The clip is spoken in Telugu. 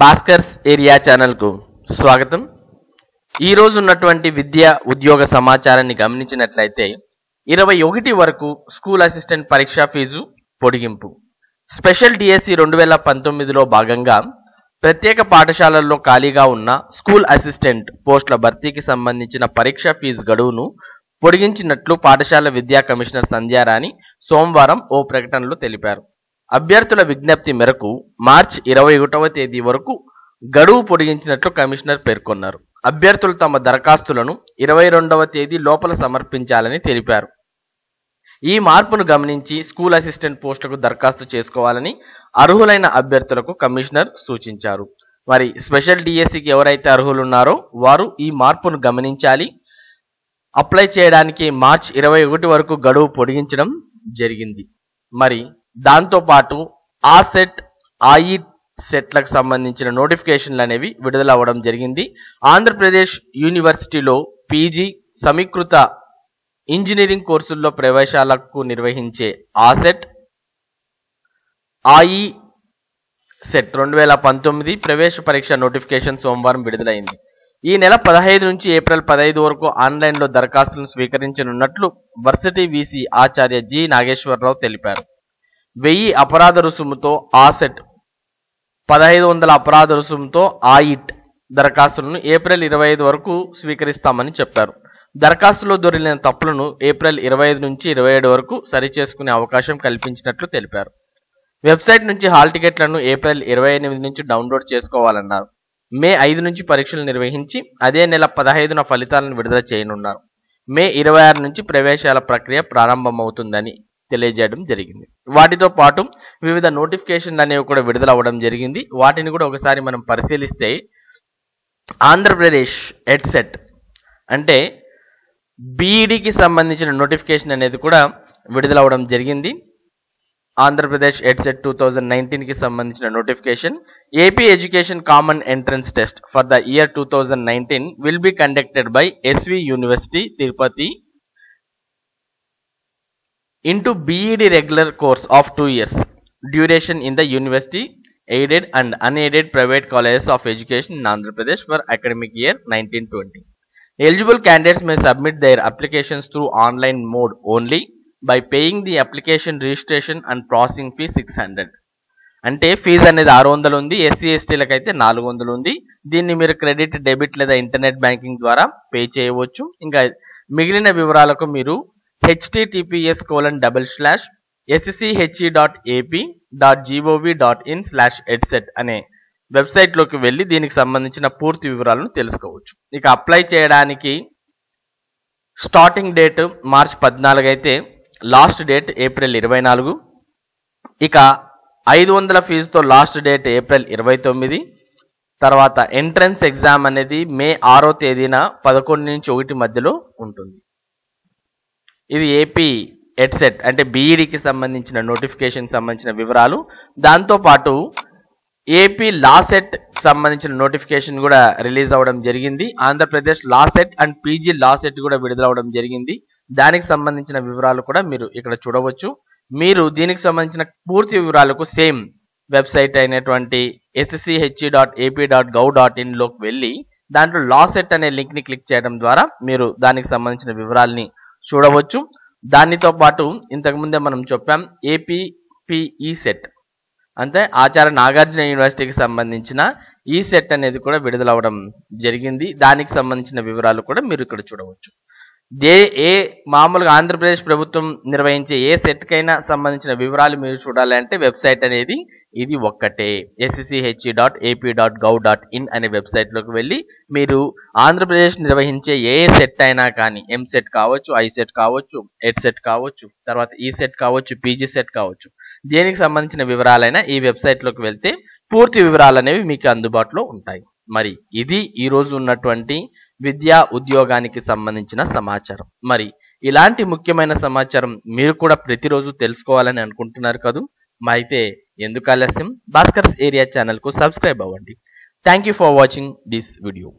భాస్కర్స్ ఏరియా ఛానల్కు స్వాగతం. ఈరోజు ఉన్నటువంటి విద్య ఉద్యోగ సమాచారాన్ని గమనించినట్లయితే ఇరవై ఒకటి వరకు స్కూల్ అసిస్టెంట్ పరీక్షా ఫీజు పొడిగింపు. స్పెషల్ డిఎస్సి రెండు వేల పంతొమ్మిదిలో భాగంగా ప్రత్యేక పాఠశాలల్లో ఖాళీగా ఉన్న స్కూల్ అసిస్టెంట్ పోస్టుల భర్తీకి సంబంధించిన పరీక్షా ఫీజు గడువును పొడిగించినట్లు పాఠశాల విద్యా కమిషనర్ సంధ్యారాణి సోమవారం ఓ ప్రకటనలో తెలిపారు. అభ్యర్థుల విజ్ఞప్తి మేరకు మార్చి ఇరవై ఒకటవ తేదీ వరకు గడువు పొడిగించినట్లు కమిషనర్ పేర్కొన్నారు. అభ్యర్థులు తమ దరఖాస్తులను ఇరవై రెండవ తేదీ లోపల సమర్పించాలని తెలిపారు. ఈ మార్పును గమనించి స్కూల్ అసిస్టెంట్ పోస్టుకు దరఖాస్తు చేసుకోవాలని అర్హులైన అభ్యర్థులకు కమిషనర్ సూచించారు. మరి స్పెషల్ డిఎస్సికి ఎవరైతే అర్హులున్నారో వారు ఈ మార్పును గమనించాలి. అప్లై చేయడానికి మార్చ్ ఇరవై ఒకటి వరకు గడువు పొడిగించడం జరిగింది. మరి దాంతోపాటు ఆ సెట్ ఆఈ సెట్లకు సంబంధించిన నోటిఫికేషన్లు అనేవి విడుదల అవ్వడం జరిగింది. ఆంధ్రప్రదేశ్ యూనివర్సిటీలో పీజీ సమీకృత ఇంజనీరింగ్ కోర్సుల్లో ప్రవేశాలకు నిర్వహించే ఆసెట్ ఆఈ సెట్ రెండు వేల పంతొమ్మిది ప్రవేశ పరీక్ష నోటిఫికేషన్ సోమవారం విడుదలైంది. ఈ నెల పదహైదు నుంచి ఏప్రిల్ పదహైదు వరకు ఆన్లైన్లో దరఖాస్తులను స్వీకరించనున్నట్లు వర్సిటీ వీసీ ఆచార్య జి నాగేశ్వరరావు తెలిపారు. వెయ్యి అపరాధ రుసుముతో ఆసెట్ పదహైదు వందల అపరాధ రుసుముతో ఆయిట్ దరఖాస్తులను ఏప్రిల్ ఇరవై ఐదు వరకు స్వీకరిస్తామని చెప్పారు. దరఖాస్తులో దొరికిన తప్పులను ఏప్రిల్ ఇరవై ఐదు నుంచి ఇరవై ఏడు వరకు సరిచేసుకునే అవకాశం కల్పించినట్లు తెలిపారు. వెబ్సైట్ నుంచి హాల్ టికెట్లను ఏప్రిల్ ఇరవై ఎనిమిది నుంచి డౌన్లోడ్ చేసుకోవాలన్నారు. మే ఐదు నుంచి పరీక్షలు నిర్వహించి అదే నెల పదహైదున ఫలితాలను విడుదల చేయనున్నారు. మే ఇరవై ఆరు నుంచి ప్రవేశాల ప్రక్రియ ప్రారంభమవుతుందని తెలియజేయడం జరిగింది. వాటితో పాటు వివిధ నోటిఫికేషన్లు అనేవి కూడా విడుదల అవ్వడం జరిగింది. వాటిని కూడా ఒకసారి మనం పరిశీలిస్తే ఆంధ్రప్రదేశ్ ఎడ్సెట్ అంటే బీఈడికి సంబంధించిన నోటిఫికేషన్ అనేది కూడా విడుదల అవ్వడం జరిగింది. ఆంధ్రప్రదేశ్ ఎడ్సెట్ టూ థౌజండ్ నైన్టీన్కి సంబంధించిన notification. AP education common entrance test for the year two thousand nineteen will be conducted by SV university Tirupati. Into B Ed regular course of two years duration in the university aided and unaided private colleges of education in Andhra Pradesh for academic year nineteen twenty eligible candidates may submit their applications through online mode only by paying the application registration and processing fee six hundred అంటే ఫీజు అనేది ఆరు వందలు ఉంది ఎస్సీ ఎస్టీలకు అయితే నాలుగు వందలు ఉంది. దీన్ని మీరు క్రెడిట్ డెబిట్ లేదా ఇంటర్నెట్ బ్యాంకింగ్ ద్వారా పే చేయవచ్చు. ఇంకా మిగిలిన వివరాలకు మీరు HTTPS colon double slash SCHE dot AP dot gov dot in slash EdCET అనే వెబ్సైట్లోకి వెళ్ళి దీనికి సంబంధించిన పూర్తి వివరాలను తెలుసుకోవచ్చు. ఇక అప్లై చేయడానికి స్టార్టింగ్ డేట్ మార్చ్ పద్నాలుగు అయితే లాస్ట్ డేట్ ఏప్రిల్ ఇరవై నాలుగు. ఇక ఐదు వందల ఫీజుతో లాస్ట్ డేట్ ఏప్రిల్ ఇరవై తొమ్మిది. తర్వాత ఎంట్రన్స్ ఎగ్జామ్ అనేది మే ఆరో తేదీన పదకొండు నుంచి ఒకటి మధ్యలో ఉంటుంది. ఇది ఏపీ ఎడ్సెట్ అంటే బీఈడికి సంబంధించిన నోటిఫికేషన్ సంబంధించిన వివరాలు. దాంతోపాటు ఏపీ లాసెట్ సంబంధించిన నోటిఫికేషన్ కూడా రిలీజ్ అవ్వడం జరిగింది. Andhra Pradesh LAWCET and PG LAWCET కూడా విడుదల అవ్వడం జరిగింది. దానికి సంబంధించిన వివరాలు కూడా మీరు ఇక్కడ చూడవచ్చు. మీరు దీనికి సంబంధించిన పూర్తి వివరాలకు సేమ్ వెబ్సైట్ అయినటువంటి SSCHE dot AP dot gov dot ఇన్లోకి వెళ్ళి దాంట్లో లాసెట్ అనే లింక్ని క్లిక్ చేయడం ద్వారా మీరు దానికి సంబంధించిన వివరాల్ని చూడవచ్చు. దానితో పాటు ఇంతకుముందే మనం చెప్పాం ఏపీపీఈ సెట్ అంటే ఆచార్య నాగార్జున యూనివర్సిటీకి సంబంధించిన e ఈ సెట్ అనేది కూడా విడుదలవ్వడం జరిగింది. దానికి సంబంధించిన వివరాలు కూడా మీరు ఇక్కడ చూడవచ్చు. దే ఏ మామూలుగా ఆంధ్రప్రదేశ్ ప్రభుత్వం నిర్వహించే ఏ సెట్కైనా సంబంధించిన వివరాలు మీరు చూడాలంటే వెబ్సైట్ అనేది ఇది ఒక్కటే. SCHE dot AP dot gov dot in అనే వెబ్సైట్లోకి వెళ్ళి మీరు ఆంధ్రప్రదేశ్ నిర్వహించే ఏ సెట్ అయినా కానీ ఎం సెట్ కావచ్చు ఐ సెట్ కావచ్చు ఎడ్ సెట్ కావచ్చు తర్వాత ఈ సెట్ కావచ్చు పీజీ సెట్ కావచ్చు దేనికి సంబంధించిన వివరాలైనా ఈ వెబ్సైట్లోకి వెళ్తే పూర్తి వివరాలు అనేవి మీకు అందుబాటులో ఉంటాయి. మరి ఇది ఈరోజు ఉన్నటువంటి విద్యా ఉద్యోగానికి సంబంధించిన సమాచారం. మరి ఇలాంటి ముఖ్యమైన సమాచారం మీరు కూడా ప్రతిరోజు తెలుసుకోవాలని అనుకుంటున్నారు కదూ? మా అయితే ఎందుకు ఆలస్యం? భాస్కర్స్ ఏరియా ఛానల్కు సబ్స్క్రైబ్ అవ్వండి. Thank you for watching this video